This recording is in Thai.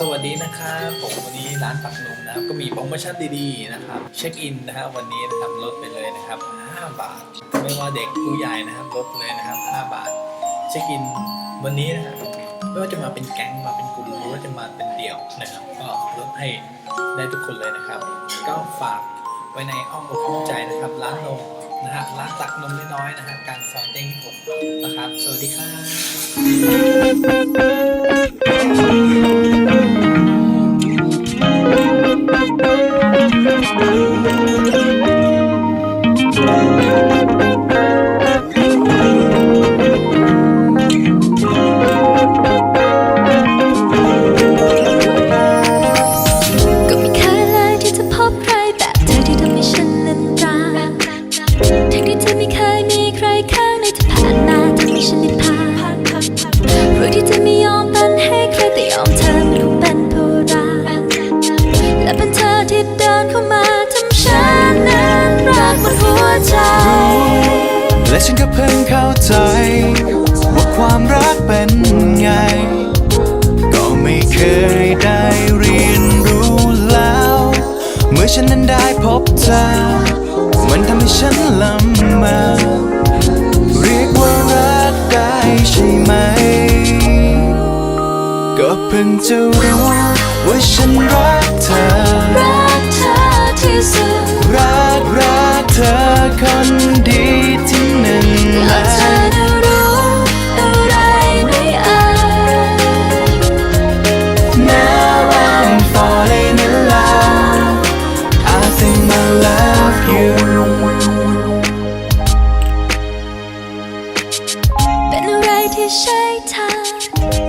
สวัสดีนะครับผมวันนี้ร้านปักนมนะครับก็มีโปรโมชั่นดีๆนะครับ เช็คอินนะฮะวันนี้นะครับลดไปเลยนะครับ 5 บาท ไม่ว่าเด็กผู้ใหญ่นะครับลดเลยนะครับ 5 บาท เช็คอินวันนี้นะครับไม่ว่าจะมาเป็นแก๊งมาเป็นกลุ่มหรือว่าจะมาเป็นเดี่ยวนะครับ ก็ลดให้ได้ทุกคนเลยนะครับ ก็ฝากไว้ในอ้อมอกอ้อมใจนะครับ ร้านนมนะฮะร้านตักนมน้อยๆนะฮะกลางซอยเต้งผมนะครับ สวัสดีครับ ก็ ใจ และฉันก็เพิ่งเข้าใจ ว่าความรักเป็นไง ก็ไม่เคยได้เรียนรู้แล้ว เมื่อฉันนั้นได้พบเธอมันทำให้ฉันลำมาเรียกว่ารักได้ใช่ไหม ก็เพิ่งจะรู้ว่าฉันรักเธอ คนดีที่หนึ่งแล้วเธอจะรู้อะไรไม่อ่ย Now I'm falling in love I think I love you เป็นอะไรที่ใช่ทาง